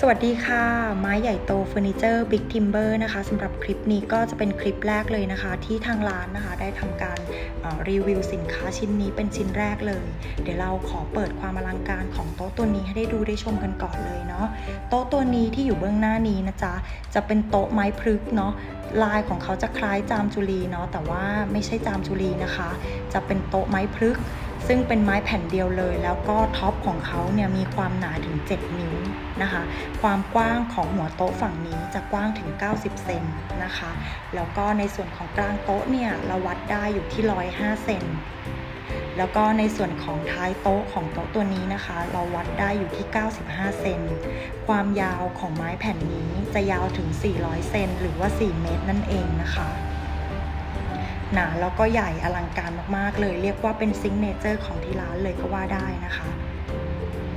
สวัสดีค่ะ ไม้ใหญ่โตเฟอร์นิเจอร์บิ๊กทิมเบอร์นะคะสำหรับคลิปนี้ก็จะเป็นคลิปแรกเลยนะคะ ที่ทางร้านนะคะได้ทำการรีวิวสินค้าชิ้นนี้เป็นชิ้นแรกเลย เดี๋ยวเราขอเปิดความอลังการของโต๊ะตัวนี้ให้ได้ดูได้ชมกันก่อนเลยเนาะโต๊ะตัวนี้ที่อยู่เบื้องหน้านี้นะจ๊ะจะเป็นโต๊ะไม้พฤกเนาะลายของเขาจะคล้ายจามจุลีเนาะแต่ว่าไม่ใช่จามจุลีนะคะ จะเป็นโต๊ะไม้พฤก ซึ่งเป็นไม้แผ่นเดียวเลย แล้วก็ท็อปของเขาเนี่ยมีความหนาถึง 7 นิ้วนะคะ ความกว้างของหัวโต๊ะฝั่งนี้จะกว้างถึง 90 เซนนะคะ แล้วก็ในส่วนของกลางโต๊ะเนี่ยเราวัดได้อยู่ที่ 105 เซนแล้วก็ในส่วนของท้ายโต๊ะของโต๊ะตัวนี้นะคะ เราวัดได้อยู่ที่ 95 เซน ความยาวของไม้แผ่นนี้จะยาวถึง 400 เซนหรือว่า 4 เมตรนั่นเองนะคะ หนาแล้วก็ใหญ่อลังการมากๆเลย เรียกว่าเป็นซิงเนเจอร์ของที่ร้านเลยก็ว่าได้นะคะ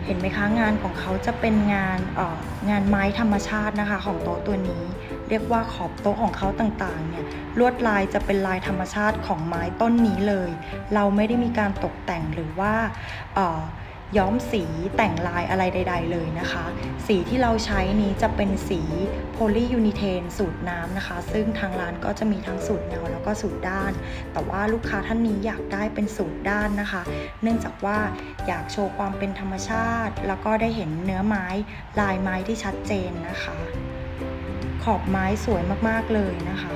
เห็นไหมคะงานของเขาจะเป็นงานเอ่องานไม้ธรรมชาตินะคะของโต๊ะตัวนี้ เรียกว่าขอบโต๊ะของเขาต่างๆเนี่ยลวดลายจะเป็นลายธรรมชาติของไม้ต้นนี้เลย เราไม่ได้มีการตกแต่งหรือว่าเอ่อ ย้อมสีแต่งลายอะไรใด ๆ เลยนะคะ สีที่เราใช้นี้จะเป็นสีโพลียูนิเทนสูตรน้ำนะคะ ซึ่งทางร้านก็จะมีทั้งสูตรเงาแล้วก็สูตรด้าน แต่ว่าลูกค้าท่านนี้อยากได้เป็นสูตรด้านนะคะ เนื่องจากว่าอยากโชว์ความเป็นธรรมชาติ แล้วก็ได้เห็นเนื้อไม้ลายไม้ที่ชัดเจนนะคะ ขอบไม้สวยมากๆเลยนะคะ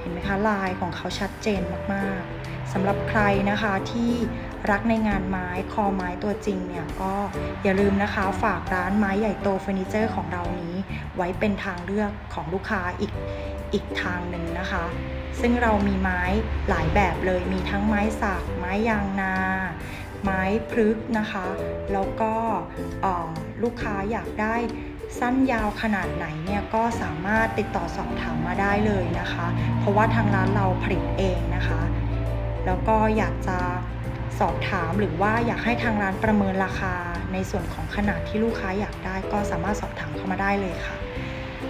เห็นไหมคะลายของเขาชัดเจนมากๆ สำหรับใครนะคะที่รักในงานไม้คอไม้ตัวจริงเนี่ยก็อย่าลืมนะคะฝากร้านไม้ใหญ่โตเฟอร์นิเจอร์ของเรานี้ ไว้เป็นทางเลือกของลูกค้าอีกอีกทางหนึ่งนะคะ ซึ่งเรามีไม้หลายแบบเลยมีทั้งไม้สัก ไม้ยางนา ไม้พฤกษ์นะคะ แล้วก็ลูกค้าอยากได้สั้นยาวขนาดไหนเนี่ยก็สามารถติดต่อสอบถามมาได้เลยนะคะ เพราะว่าทางร้านเราผลิตเองนะคะ แล้วก็อยากจะสอบถามหรือว่าอยากให้ทางร้านประเมินราคา ในส่วนของขนาดที่ลูกค้าอยากได้ ก็สามารถสอบถามเข้ามาได้เลยค่ะ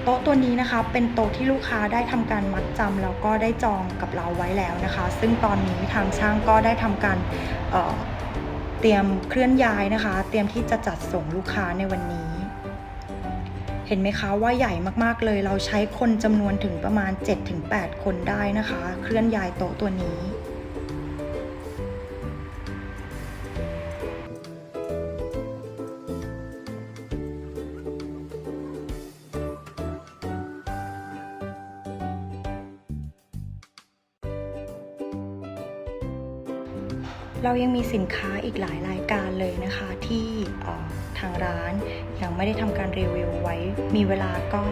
โต๊ะตัวนี้นะคะ เป็นโต๊ะที่ลูกค้าได้ทำการมัดจำแล้วก็ได้จองกับเราไว้แล้วนะคะ ซึ่งตอนนี้ทางช่างก็ได้ทำการเเตรียมเคลื่อนย้ายนะคะ เตรียมที่จะจัดส่งลูกค้าในวันนี้ เห็นไหมคะว่าใหญ่มากๆเลย เราใช้คนจำนวนถึงประมาณ 7-8 คนได้นะคะ เคลื่อนย้ายโต๊ะตัวนี้ เรายังมีสินค้าอีกหลายรายการเลยนะคะที่ทางร้านยังไม่ได้ทำการรีวิวไว้ มีเวลาก็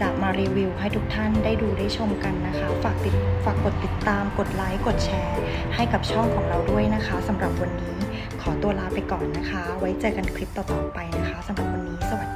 จะมารีวิวให้ทุกท่านได้ดูได้ชมกันนะคะ ฝากติดฝากกดติดตามกดไลค์กดแชร์ ให้กับช่องของเราด้วยนะคะสำหรับวันนี้ขอตัวลาไปก่อนนะคะ ไว้เจอกันคลิปต่อๆไปนะคะสำหรับวันนี้สวัสดี